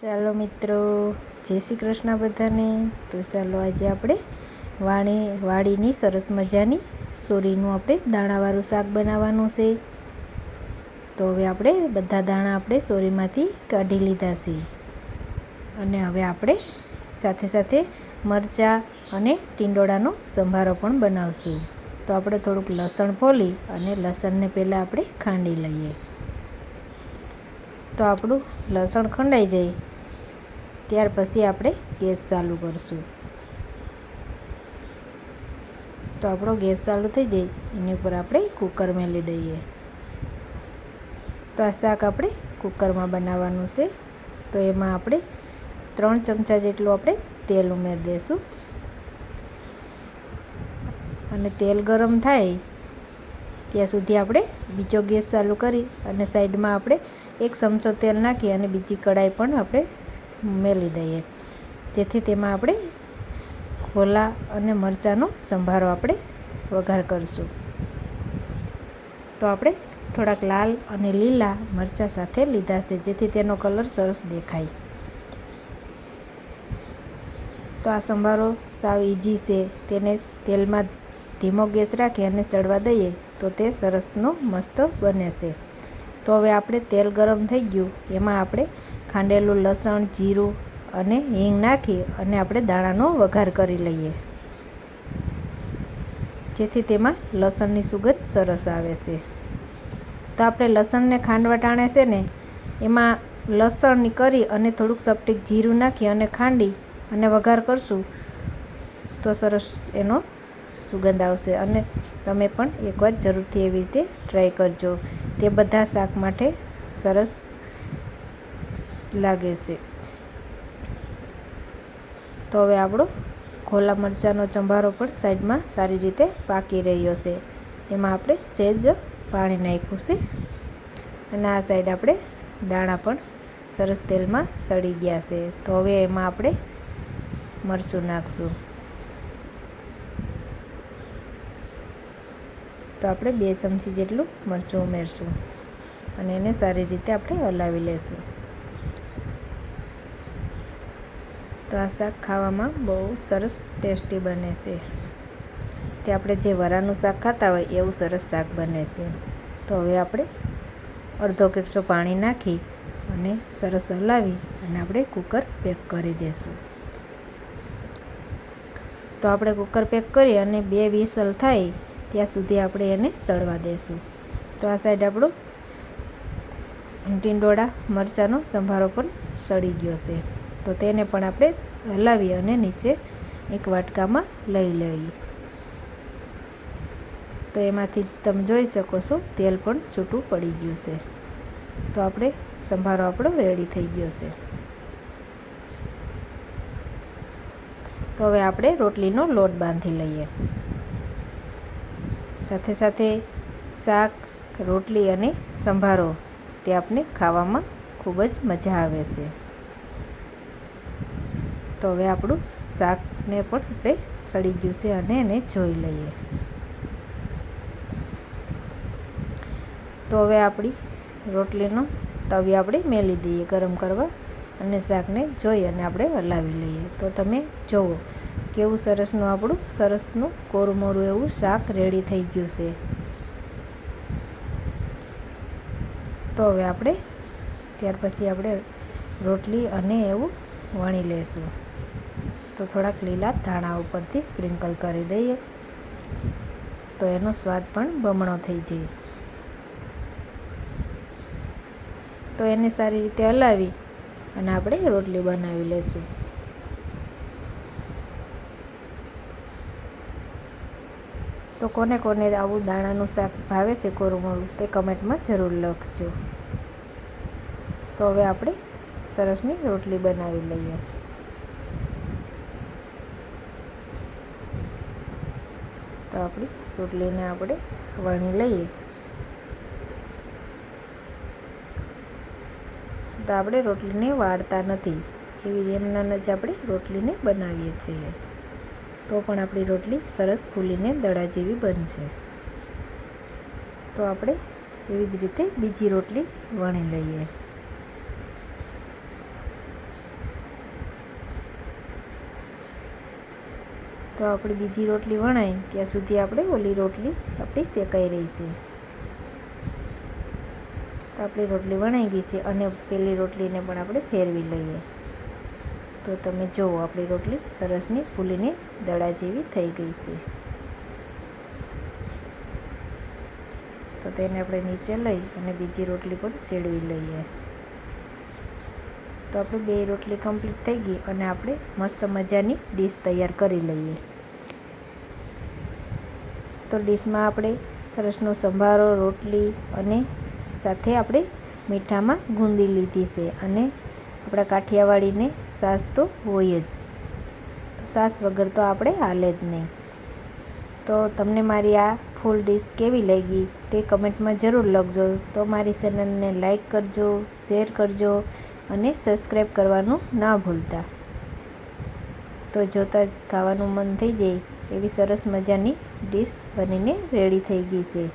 ચાલો મિત્રો, જય શ્રી કૃષ્ણ બધાને. તો ચાલો આજે આપણે વાણી, વાડીની સરસ મજાની સોરીનું આપણે દાણાવાળું શાક બનાવવાનું છે. તો હવે આપણે બધા દાણા આપણે સોરીમાંથી કાઢી લીધા છે. અને હવે આપણે સાથે સાથે મરચાં અને ટીંડોળાનો સંભારો પણ બનાવશું. તો આપણે થોડુંક લસણ ફોલી અને લસણને પહેલાં આપણે ખાંડી લઈએ. તો આપણું લસણ ખંડાઈ જાય. ત્યાર પછી આપણે ગેસ ચાલુ કરશું. તો આપણો ગેસ ચાલુ થઈ જાય, એની ઉપર આપણે કુકર મેલી દઈએ. તો આ શાક આપણે કુકરમાં બનાવવાનું છે. તો એમાં આપણે ત્રણ ચમચા જેટલું આપણે તેલ ઉમેરી દઈશું. અને તેલ ગરમ થાય, ત્યાં સુધી આપણે બીજો ગેસ ચાલુ કરી અને સાઈડમાં આપણે એક ચમચો તેલ નાખી અને બીજી કઢાઈ પણ આપણે મેલી દઈએ. જેથી તેમાં આપણે ખોલા અને મરચાંનો સંભારો આપણે વઘાર કરીશું. તો આપણે થોડાક લાલ અને લીલા મરચાં સાથે લીધા છે, જેથી તેનો કલર સરસ દેખાય. તો આ સંભારો સાવ ઇઝી છે. તેને તેલમાં ધીમો ગેસ રાખી અને ચડવા દઈએ તો તે સરસનો મસ્ત બને છે. તો હવે આપણે તેલ ગરમ થઈ ગયું. એમાં આપણે ખાંડેલું લસણ, જીરું અને હિંગ નાખી અને આપણે દાણાનો વઘાર કરી લઈએ. જેથી તેમાં લસણની સુગંધ સરસ આવે છે. તો આપણે લસણને ખાંડવા ટાણે છે ને, એમાં લસણની કરી અને થોડુંક સપટીક જીરું નાખી અને ખાંડી અને વઘાર કરશું તો સરસ એનો સુગંધ આવશે. અને તમે પણ એકવાર જરૂરથી એવી રીતે ટ્રાય કરજો. તે બધા શાક માટે સરસ લાગે છે. તો હવે આપણો ખોલા મરચાંનો ચંભારો પણ સાઈડમાં સારી રીતે પાકી રહ્યો છે. એમાં આપણે ચેજ પાણી નાખ્યું છે. અને આ સાઈડ આપણે દાણા પણ સરસ તેલમાં સડી ગયા છે. તો હવે એમાં આપણે મરચું નાખશું. તો આપણે બે ચમચી જેટલું મરચું ઉમેરશું અને એને સારી રીતે આપણે હલાવી લેશું. તો આ શાક ખાવામાં બહુ સરસ ટેસ્ટી બને છે. તે આપણે જે વરાનું શાક ખાતા હોય એવું સરસ શાક બને છે. તો હવે આપણે અડધો કિટસો પાણી નાખી અને સરસ હલાવી અને આપણે કુકર પેક કરી દઈશું તો આપણે કુકર પેક કરી અને બે વિસલ થાય ત્યાં સુધી આપણે એને સળવા દઈશું તો આ સાઈડ આપણો ટીંડોળા, મરચાંનો સંભારો પણ સળી ગયો છે. તો તેને પણ આપણે હલાવી અને નીચે એક વાટકામાં લઈ લઈએ. તો એમાંથી તમે જોઈ શકો છો, તેલ પણ છૂટું પડી ગયું છે. તો આપણે સંભારો આપણો રેડી થઈ ગયો છે. તો હવે આપણે રોટલીનો લોટ બાંધી લઈએ. સાથે સાથે શાક, રોટલી અને સંભારો તે આપણે ખાવામાં ખૂબ જ મજા આવે છે. તો હવે આપણું શાકને પણ આપણે સડી ગયું છે અને એને જોઈ લઈએ. તો હવે આપણી રોટલીનો તવી આપણે મેલી દઈએ ગરમ કરવા અને શાકને જોઈ અને આપણે હલાવી લઈએ. તો તમે જુઓ કેવું સરસનું આપણું? સરસનું કોરમોરું એવું શાક રેડી થઈ ગયું છે. તો હવે આપણે ત્યાર પછી આપણે રોટલી અને એવું વણી લેશું. તો થોડાક લીલા ધાણા ઉપરથી સ્પ્રિંકલ કરી દઈએ. તો એનો સ્વાદ પણ બમણો થઈ જાય. તો એને સારી રીતે હલાવી અને આપણે રોટલી બનાવી લઈશું તો કોને કોને આવું દાણાનું શાક ભાવે છે કોરમોળું તે કમેન્ટમાં જરૂર લખજો. તો હવે આપણે સરસની રોટલી બનાવી લઈએ. તો આપણી રોટલીને આપણે વણી લઈએ. તો આપણે રોટલીને વાળતા નથી. એવી એમના જ આપણે રોટલીને બનાવીએ છીએ. તો પણ આપણી રોટલી સરસ ફૂલીને દડા જેવી બનશે. તો આપણે એવી જ રીતે બીજી રોટલી વણી લઈએ. તો આપણી બીજી રોટલી વણાય ત્યાં સુધી આપણે ઓલી રોટલી આપણી શેકાઈ રહી છે. તો આપણી રોટલી વણાઈ ગઈ છે અને પેલી રોટલીને પણ આપણે ફેરવી લઈએ. તો તમે જુઓ આપણી રોટલી સરસની, ફૂલીને દડા જેવી થઈ ગઈ છે. તો તેને આપણે નીચે લઈ અને બીજી રોટલી પણ ચેડવી લઈએ. તો આપણે બે રોટલી કમ્પ્લીટ થઈ ગઈ અને આપણે મસ્ત મજાની ડીશ તૈયાર કરી લઈએ. તો ડીશમાં આપણે સરસનો સંભારો, રોટલી અને સાથે આપણે મીઠામાં ગુંદી લીધી છે અને આપણા કાઠિયાવાડીને સાસ તો હોય જ. સાસ વગર તો આપણે હાલે જ નહીં. તો તમને મારી આ ફૂલ ડીશ કેવી લાગી તે કમેન્ટમાં જરૂર લખજો. તો મારી ચેનલને લાઈક કરજો, શેર કરજો અને સબસ્ક્રાઈબ કરવાનું ના ભૂલતા. તો જોતાં જ ખાવાનું મન થઈ જાય એવી સરસ મજાની ડીશ બનીને રેડી થઈ ગઈ છે.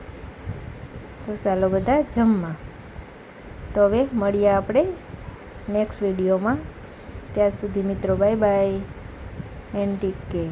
તો ચાલો બધા જમવા. તો હવે મળીએ આપણે નેક્સ્ટ વિડીયોમાં. ત્યાં સુધી મિત્રો bye bye. And take care